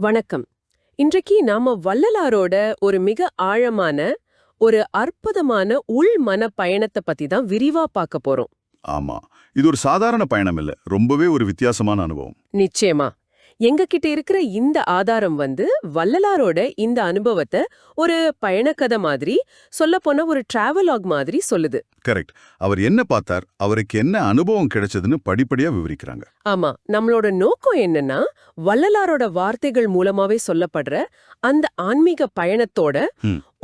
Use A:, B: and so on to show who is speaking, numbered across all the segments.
A: வணக்கம். இன்றைக்கு நாம வள்ளலாரோட ஒரு மிக ஆழமான ஒரு அற்புதமான உள் மன பயணத்தை பத்தி தான் விரிவா பார்க்க போறோம்.
B: ஆமா. இது ஒரு சாதாரண பயணம் இல்ல. ரொம்பவே ஒரு வித்தியாசமான அனுபவம்.
A: நிச்சயமா. எங்க கிட்ட இருக்கிற இந்த ஆதாரம் வந்து வள்ளலாரோட இந்த அனுபவத்தை ஒரு பயணக்கதை மாதிரி சொல்லப்போனா ஒரு டிராவலாக் மாதிரி சொல்லுது.
B: கரெக்ட் அவர் என்ன பார்த்தார்? அவருக்கு என்ன அனுபவம் கிடைச்சதுன்னு படிப்படியா விவரிக்கிறாங்க.
A: ஆமா நம்மளோட நோக்கம் என்னன்னா வள்ளலாரோட வார்த்தைகள் மூலமாவே சொல்லப்படுற அந்த ஆன்மீக பயணத்தோட.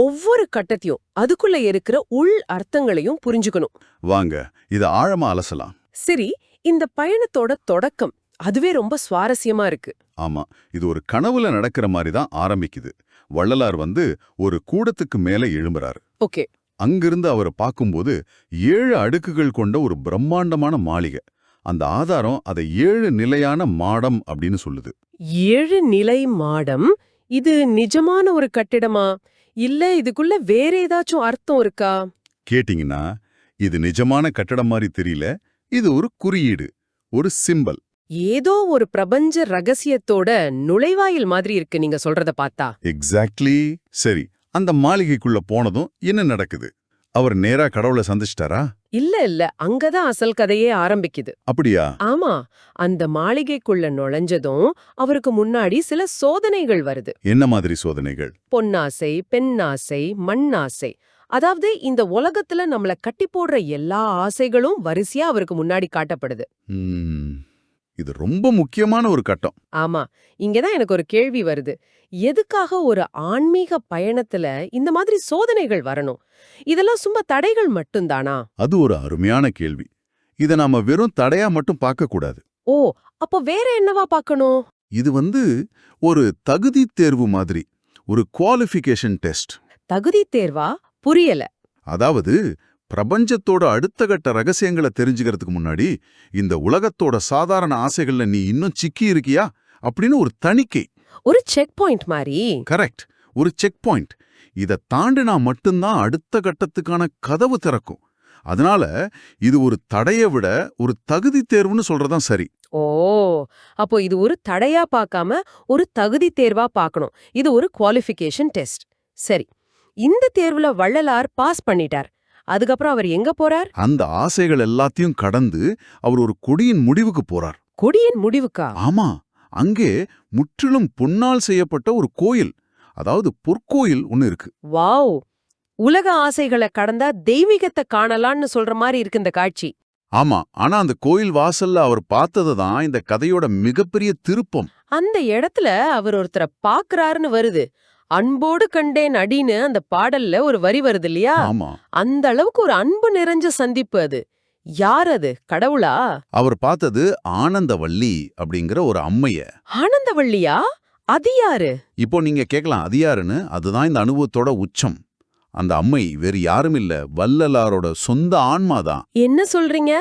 A: ஒவ்வொரு கட்டத்தையும் அதுக்குள்ள இருக்கிற உள் அர்த்தங்களையும் புரிஞ்சுக்கணும்.
B: வாங்க இத ஆழமா அலசலாம்.
A: சரி இந்த பயணத்தோட தொடக்கம். அதுவே ரொம்ப சுவாரஸ்யமா இருக்கு.
B: ஆமா இது ஒரு கனவுல நடக்கிற மாதிரி தான் ஆரம்பிக்குது. வள்ளலார் வந்து ஒரு கூடத்துக்கு மேல எழும்புறாரு.
A: ஓகே.
B: அங்கிருந்து அவரை பார்க்கும்போது ஏழு அடுக்குகள் கொண்ட ஒரு பிரம்மாண்டமான மாளிகை. அந்த ஆதாரம் அதை ஏழு நிலையான மாடம் அப்படின்னு சொல்லுது.
A: ஏழு நிலை மாடம்? இது நிஜமான ஒரு கட்டிடமா? இல்ல இதுக்குள்ள வேற ஏதாச்சும் அர்த்தம் இருக்கா?
B: கேட்டிங்கன்னா இது நிஜமான கட்டடம் மாதிரி தெரியல. இது ஒரு குறியீடு ஒரு சிம்பல்.
A: ஏதோ ஒரு பிரபஞ்ச ரகசியத்தோட நுழைவாயில் மாதிரி இருக்கு நீங்க சொல்றத பார்த்தா.
B: எக்ஸாக்ட்லி சரி அந்த மாளிகைக்குள்ள போனதும் என்ன நடக்குது? அவர் நேரா கடவுளை சந்திச்சிட்டாரா?
A: இல்ல இல்ல அங்கதான் அசல் கதையே ஆரம்பிக்குது.
B: அப்படியா?
A: ஆமா அந்த மாளிகைக்குள்ள நுழைஞ்சதும் அவருக்கு முன்னாடி சில சோதனைகள் வருது.
B: என்ன மாதிரி சோதனைகள்?
A: பொன்னாசை பெண்ணாசை மண்ணாசை. அதாவது இந்த உலகத்துல நம்மள கட்டி போடுற எல்லா ஆசைகளும் வரிசையா அவருக்கு முன்னாடி காட்டப்படுது.
B: இது ரொம்ப முக்கியமான ஒரு கட்டம்.
A: ஆமா இங்கதான் எனக்கு ஒரு கேள்வி வருது. எதுக்காக ஒரு ஆன்மீக பயணத்துல இந்த மாதிரி சோதனைகள் வரணும்? இதெல்லாம் சும்மா தடைகள் மட்டும்தானா?
B: அது ஒரு அருமையான கேள்வி. இத நாம வெறும் தடையா மட்டும் பார்க்க கூடாது.
A: ஓ அப்போ வேற என்னவா பார்க்கணும்?
B: இது வந்து ஒரு தகுதி தேர்வு மாதிரி ஒரு குவாலிஃபிகேஷன் டெஸ்ட்
A: தகுதி தேர்வா? புரியல.
B: அதாவது பிரபஞ்சத்தோட அடுத்த கட்ட ரகசியங்களை தெரிஞ்சுக்கிறதுக்கு முன்னாடி இந்த உலகத்தோட சாதாரண ஆசைகள்ல நீ இன்னும் சிக்கி இருக்கியா? அப்படின்னு ஒரு தணிக்கை.
A: ஒரு செக் பாயிண்ட் மாதிரி
B: கரெக்ட் ஒரு செக் பாயிண்ட் இதை தாண்டினா மட்டும்தான் அடுத்த கட்டத்துக்கான கதவு திறக்கும். அதனால இது ஒரு தடையை விட ஒரு தகுதி தேர்வுன்னு சொல்றதான் சரி.
A: ஓ அப்போ இது ஒரு தடையா பார்க்காம ஒரு தகுதி தேர்வா பார்க்கணும். இது ஒரு குவாலிஃபிகேஷன் டெஸ்ட் சரி. இந்த தேர்வுல வள்ளலார் பாஸ் பண்ணிட்டார். அதுக்கப்புறம் அவர் எங்க போறார்?
B: அந்த ஆசைகள் எல்லாத்தையும் கடந்து அவர் ஒரு கொடியின் முடிவுக்கு போறார்.
A: கொடியின் முடிவுக்கா?
B: ஆமா. அங்கே முற்றிலும் பொன்னால் செய்யப்பட்ட ஒரு கோயில் அதாவது பொற்கோயில் ஒன்னு இருக்கு.
A: வாவ்! உலக ஆசைகளை கடந்தா தெய்வீகத்தை காணலாம்னு சொல்ற மாதிரி இருக்கு இந்த காட்சி.
B: ஆமா. ஆனா அந்த கோயில் வாசல்ல அவர் பார்த்தது தான் இந்த கதையோட மிகப்பெரிய திருப்பம்.
A: அந்த இடத்துல அவர் ஒருத்தரை பாக்குறாருன்னு வருது. அன்போடு கண்டேன் அடின்னு அந்த பாடல்ல ஒரு வரி வருது இல்லையா
B: ஆமா.
A: அந்த அளவுக்கு ஒரு அன்பு நிறைஞ்ச சந்திப்பு அது. யார் அது? கடவுளா?
B: அவர் பார்த்தது ஆனந்தவள்ளி அப்படிங்கிற ஒரு அம்மைய.
A: ஆனந்தவள்ளியா அது யாரு?
B: இப்போ நீங்க கேட்கலாம் அது யாருன்னு? அதுதான் இந்த அனுபவத்தோட உச்சம். அந்த அம்மை வேறு யாரும் இல்ல. வள்ளலாரோட சொந்த ஆன்மாதான்
A: என்ன சொல்றீங்க?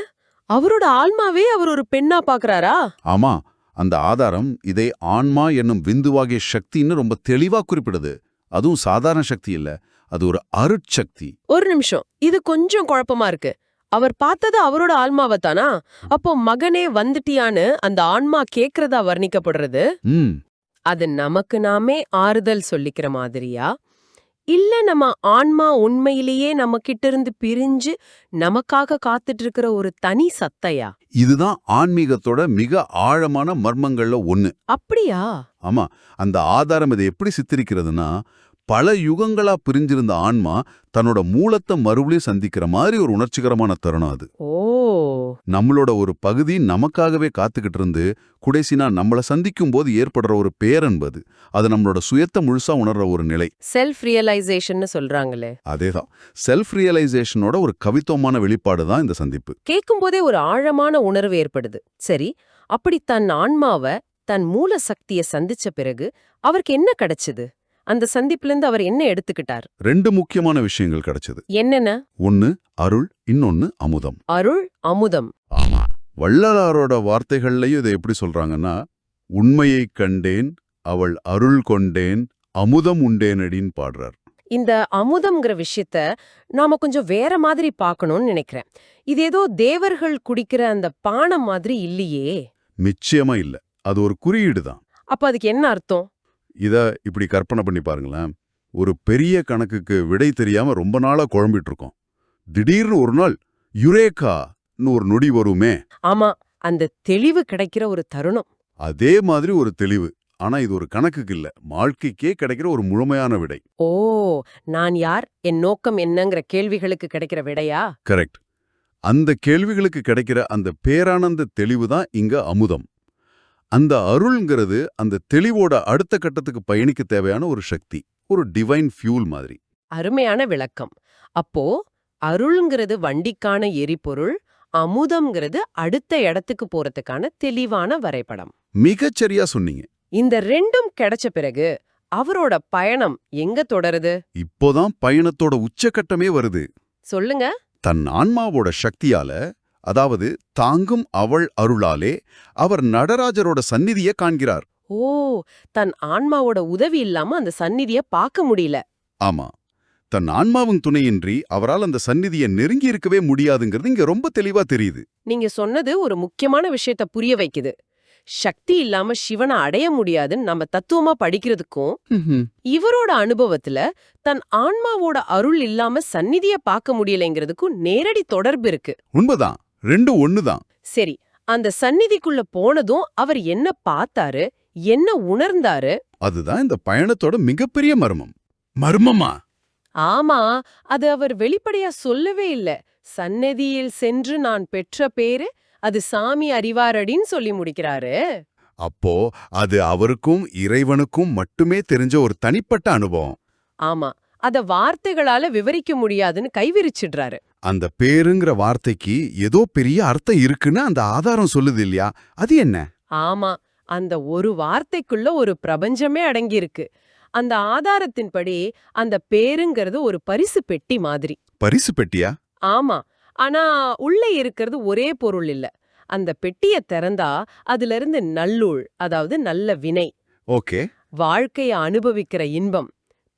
A: அவரோட ஆன்மாவே அவர் ஒரு பெண்ணா பாக்குறாரா
B: ஆமா. அந்த ஆதாரம் இதை ஆன்மா என்னும் விந்துவாகிய சக்தின்னு ரொம்ப தெளிவா குறிப்பிடுது. அதுவும் சாதாரண சக்தி இல்ல அது ஒரு அருட்சக்தி
A: ஒரு நிமிஷம் இது கொஞ்சம் குழப்பமா இருக்கு. அவர் பார்த்தது அவரோட ஆன்மாவை தானா? அப்போ மகனே வந்துட்டியான்னு அந்த ஆன்மா கேக்குறதா வர்ணிக்கப்படுறது? அது நமக்கு நாமே ஆறுதல் சொல்லிக்கிற மாதிரியா? இல்ல நம்ம ஆன்மா உண்மையிலேயே நம்ம கிட்ட இருந்து பிரிஞ்சு நமக்காக காத்துட்டு இருக்கிற ஒரு தனி சத்தையா?
B: இதுதான் ஆன்மீகத்தோட மிக ஆழமான மர்மங்கள்ல ஒண்ணு.
A: அப்படியா?
B: ஆமா அந்த ஆதாரம் இதை எப்படி சித்தரிக்கிறதுனா பல யுகங்களா பிரிஞ்சிருந்த ஆன்மா தன்னோட மூலத்தை மறுபடியும் சந்திக்கிற மாதிரி ஒரு உணர்ச்சிகரமான தருணம் அது.
A: ஓ
B: நம்மளோட ஒரு பகுதி நமக்காகவே காத்துக்கிட்டு இருந்து குடைசினா நம்மள சந்திக்கும் போது ஏற்படுற ஒரு பேரன்பு அது அது நம்மளோட சுயத்தை முழுசா உணர்ற ஒரு நிலை.
A: செல்ஃப் ரியலைசேஷன் சொல்றாங்களே.
B: அதேதான். செல்ஃப் ரியலைசேஷனோட ஒரு கவித்துவமான வெளிப்பாடு தான் இந்த சந்திப்பு.
A: கேட்கும்போதே ஒரு ஆழமான உணர்வு ஏற்படுது. சரி அப்படி தன் ஆன்மாவ தன் மூல சக்திய சந்திச்ச பிறகு அவருக்கு என்ன கிடைச்சது? அந்த சந்திப்புல இருந்து அவர் என்ன எடுத்துக்கிட்டார்?
B: ரெண்டு முக்கியமான விஷயங்கள் கிடைச்சது.
A: என்னென்ன?
B: ஒன்னு அருள் இன்னொன்னு அமுதம்.
A: அருள் அமுதம்.
B: ஆமா வள்ளலாரோட வார்த்தைகள்லயும் இதை எப்படி சொல்றாங்கன்னா உண்மையைக் கண்டேன் அவள் அருள் கொண்டேன் அமுதம் உண்டேனடின்னு பாடுறார்.
A: இந்த அமுதம்ங்கிற விஷயத்த நாம கொஞ்சம் வேற மாதிரி பார்க்கணும்னு நினைக்கிறேன். இது ஏதோ தேவர்கள் குடிக்கிற அந்த பானம் மாதிரி இல்லையே.
B: நிச்சயமா இல்ல. அது ஒரு குறியீடு தான்
A: அப்ப அதுக்கு என்ன அர்த்தம்?
B: இத இப்படி கற்பனை பண்ணி பாருங்களேன். ஒரு பெரிய கணக்குக்கு விடை தெரியாம ரொம்ப நாளா குழம்பிட்டு இருக்கோம் திடீர்னு ஒரு நாள் யுரேகான்னு ஒரு நொடி வருமே.
A: ஆமா அந்த தெளிவு கிடைக்கிற ஒரு தருணம்.
B: அதே மாதிரி ஒரு தெளிவு. ஆனா இது ஒரு கணக்குக்கு இல்ல. வாழ்க்கைக்கே கிடைக்கிற ஒரு முழுமையான விடை.
A: ஓ நான் யார்? என் நோக்கம் என்னங்கிற கேள்விகளுக்கு கிடைக்கிற விடையா?
B: கரெக்ட். அந்த கேள்விகளுக்கு கிடைக்கிற அந்த பேரானந்த தெளிவு தான் இங்க அமுதம். அந்த அருள்ங்கிறது அந்த தெளிவோட அடுத்த கட்டத்துக்கு பயணிக்க தேவையான ஒரு சக்தி ஒரு டிவைன் ஃபியூல் மாதிரி.
A: அருமையான விளக்கம். அப்போ அருள்ங்கிறது வண்டிக்கான எரிபொருள் அமுதம்ங்கிறது அடுத்த இடத்துக்கு போறதுக்கான தெளிவான வரைபடம்.
B: மிகச்சரியா சொன்னீங்க.
A: இந்த ரெண்டும் கிடைச்ச பிறகு அவரோட பயணம் எங்க தொடருது?
B: இப்போதான் பயணத்தோட உச்சக்கட்டமே வருது.
A: சொல்லுங்க.
B: தன் ஆன்மாவோட சக்தியால அதாவது தாங்கும் அவள் அருளாலே அவர் நடராஜரோட சந்நிதியை காண்கிறார்.
A: ஓ தன் ஆன்மாவோட உதவி இல்லாம அந்த சந்நிதிய பார்க்க முடியல.
B: ஆமா. தன் ஆன்மாவின் துணையின்றி அவரால் அந்த சந்நிதியை நெருங்கி இருக்கவே முடியாதுங்கிறது இங்க ரொம்ப தெளிவா தெரியுது.
A: நீங்க சொன்னது ஒரு முக்கியமான விஷயத்த புரிய வைக்குது. சக்தி இல்லாம சிவனை அடைய முடியாதுன்னு நம்ம தத்துவமா படிக்கிறதுக்கும் இவரோட அனுபவத்துல தன் ஆன்மாவோட அருள் இல்லாம சந்நிதிய பார்க்க முடியலைங்கிறதுக்கும் நேரடி தொடர்பு இருக்கு.
B: உண்மைதான். ரெண்டும் ஒண்ணுதான்.
A: சரி அந்த சந்நிதிக்குள்ள போனதும் அவர் என்ன பார்த்தாரு என்ன உணர்ந்தாரு?
B: அதுதான் இந்த பயணத்தோட மிகப்பெரிய மர்மம். மர்மமா?
A: ஆமா அது அவர் வெளிப்படையா சொல்லவே இல்ல. சந்நிதியில் சென்று நான் பெற்ற பேரு அது சாமி அறிவாரடின்னு சொல்லி முடிக்கிறாரு.
B: அப்போ அது அவருக்கும் இறைவனுக்கும் மட்டுமே தெரிஞ்ச ஒரு தனிப்பட்ட அனுபவம்.
A: ஆமா அத வார்த்தைகளால விவரிக்க முடியாதுன்னு கைவிரிச்சிடுறாரு.
B: அந்த பேருங்கிற வார்த்தைக்கு ஏதோ பெரிய அர்த்தம் இருக்குன்னு அந்த ஆதாரம் சொல்லுது இல்லையா? அது என்ன?
A: ஆமா அந்த ஒரு வார்த்தைக்குள்ள ஒரு பிரபஞ்சமே அடங்கியிருக்கு. அந்த ஆதாரத்தின்படி அந்த பேருங்கிறது ஒரு பரிசு பெட்டி மாதிரி.
B: பரிசு பெட்டியா?
A: ஆமா ஆனா உள்ள இருக்கிறது ஒரே பொருள் இல்ல. அந்த பெட்டிய திறந்தா அதுல இருந்து நல்லுள் அதாவது நல்ல வினை
B: ஓகே.
A: வாழ்க்கைய அனுபவிக்கிற இன்பம்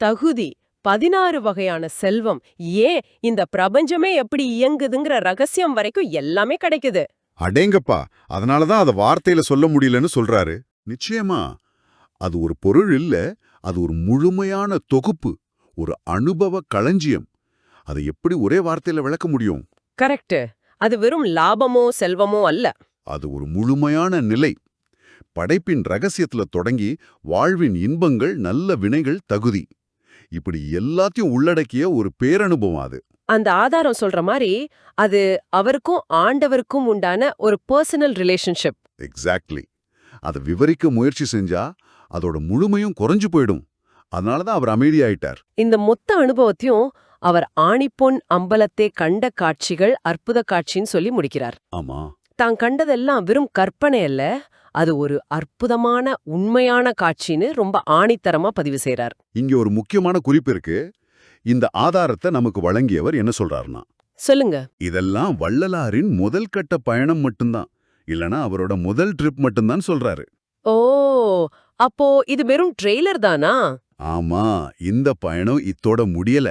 A: தகுதி பதினாறு வகையான செல்வம். ஏன்? இந்த பிரபஞ்சமே எப்படி இயங்குதுங்கிற ரகசியம் வரைக்கும் எல்லாமே கிடைக்குது.
B: அடேங்கப்பா அதனாலதான் அத வார்த்தையில சொல்ல முடியலன்னு சொல்றாரு. நிச்சயமா அது ஒரு பொருள் இல்ல அது ஒரு முழுமையான தொகுப்பு ஒரு அனுபவ களஞ்சியம். அதை எப்படி ஒரே வார்த்தையில விளக்க முடியும்?
A: கரெக்ட் அது வெறும் லாபமோ செல்வமோ அல்ல.
B: அது ஒரு முழுமையான நிலை. படைப்பின் ரகசியத்துல தொடங்கி வாழ்வின் இன்பங்கள் நல்ல வினைகள் தகுதி. இப்படி எல்லாத்தையும் உள்ளடக்கிய ஒரு பேரனுபவம் அது.
A: அந்த ஆதாரம் சொல்ற மாதிரி அது அவருக்கும் ஆண்டவருக்கும் உண்டான ஒரு பர்சனல் ரிலேஷன்ஷிப்
B: எக்ஸாக்ட்லி அதை விவரிக்க முயற்சி செஞ்சா அதோட முழுமையும் குறைஞ்சு போயிடும். அதனாலதான் அவர் அமைதியாயிட்டார்.
A: இந்த மொத்த அனுபவத்தையும் அவர் ஆணிப்பொன் அம்பலத்தே கண்ட காட்சிகள் அற்புத காட்சின்னு சொல்லி முடிக்கிறார்.
B: ஆமா.
A: தான் கண்டதெல்லாம் வெறும் கற்பனை அல்ல அது ஒரு அற்புதமான உண்மையான காட்சின்னு ரொம்ப ஆணித்தரமா பதிவு செய்றார்.
B: இங்க ஒரு முக்கியமான குறிப்பு இருக்கு. இந்த ஆதாரத்தை நமக்கு வழங்கியவர் என்ன சொல்றாருன்னா
A: சொல்லுங்க.
B: இதெல்லாம் வள்ளலாரின் முதல் கட்ட பயணம் மட்டும்தான். இல்லனா அவரோட முதல் ட்ரிப் மட்டும்தான் சொல்றாரு.
A: ஓ அப்போ இது வெறும் ட்ரெய்லர் தானா?
B: ஆமா இந்த பயணம் இத்தோட முடியல.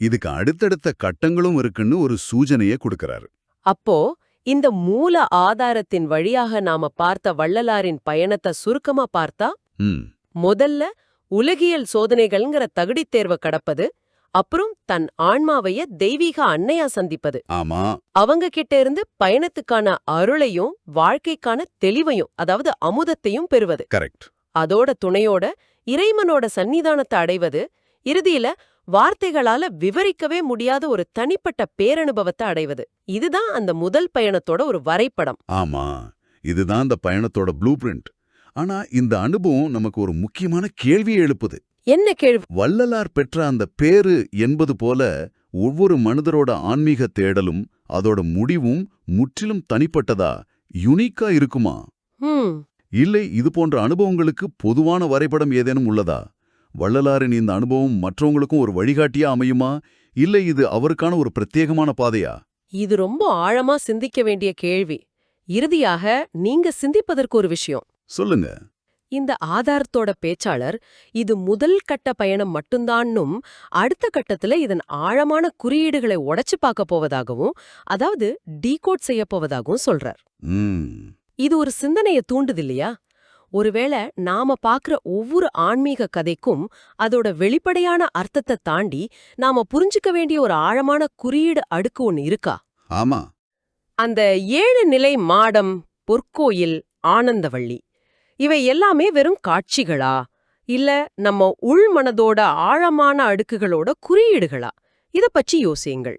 B: இதுக்கு அடுத்தடுத்த கட்டங்களும் இருக்குன்னு ஒரு சூச்சனையை கொடுக்கறாரு.
A: அப்போ இந்த மூல ஆதாரத்தின் வழியாக நாம பார்த்த வள்ளலாரின் பயணத்தை சுருக்கமா பார்த்தா முதல்ல உலகியல் சோதனைகள்ங்கிற தகுதித் தேர்வை கடப்பது அப்புறம் தன் ஆன்மாவைய தெய்வீக அன்னையா சந்திப்பது.
B: ஆமா.
A: அவங்க கிட்ட இருந்து பயணத்துக்கான அருளையும் வாழ்க்கைக்கான தெளிவையும் அதாவது அமுதத்தையும் பெறுவது.
B: கரெக்ட்.
A: அதோட துணையோட இறைவனோட சன்னிதானத்தை அடைவது இறுதியில வார்த்தைகளால விவரிக்கவே முடியாத ஒரு தனிப்பட்ட பேரனுபவத்தை அடைவது. இதுதான் அந்த முதல் பயணத்தோட ஒரு வரைபடம்.
B: ஆமா இதுதான் இந்த பயணத்தோட ப்ளூ பிரிண்ட். ஆனா இந்த அனுபவம் நமக்கு ஒரு முக்கியமான கேள்வியை எழுப்புது.
A: என்ன கேள்வி?
B: வள்ளலார் பெற்ற அந்த பேரு என்பது போல ஒவ்வொரு மனிதரோட ஆன்மீக தேடலும் அதோட முடிவும் முற்றிலும் தனிப்பட்டதா யுனிக்கா இருக்குமா? இல்லை இது போன்ற அனுபவங்களுக்கு பொதுவான வரைபடம் ஏதேனும் உள்ளதா? வள்ளலாரின் இந்த அனுபவம் மற்றவங்களுக்கும் ஒரு வழிகாட்டியா அமையுமா? இல்லை இது அவருக்கான ஒரு பிரத்யேகமான பாதையா?
A: இது ரொம்ப ஆழமா சிந்திக்க வேண்டிய கேள்வி. இறுதியாக நீங்க சிந்திப்பதற்கு ஒரு விஷயம்.
B: சொல்லுங்க.
A: இந்த ஆதாரத்தோட பேச்சாளர் இது முதல் கட்ட பயணம் மட்டும்தான்னும் அடுத்த கட்டத்துல இதன் ஆழமான குறியீடுகளை உடைச்சு பார்க்க போவதாகவும் அதாவது டீகோட் செய்ய போவதாகவும் சொல்றார். இது ஒரு சிந்தனைய தூண்டுது இல்லையா? ஒருவேளை நாம பாக்குற ஒவ்வொரு ஆன்மீக கதைக்கும் அதோட வெளிப்படையான அர்த்தத்தை தாண்டி நாம புரிஞ்சுக்க வேண்டிய ஒரு ஆழமான குறியீடு அடுக்கு ஒன்னு இருக்கா?
B: ஆமா.
A: அந்த ஏழு நிலை மாடம் பொற்கோயில் ஆனந்தவள்ளி. இவை எல்லாமே வெறும் காட்சிகளா? இல்ல நம்ம உள்மனதோட ஆழமான அடுக்குகளோட குறியீடுகளா? இத பற்றி யோசியுங்கள்.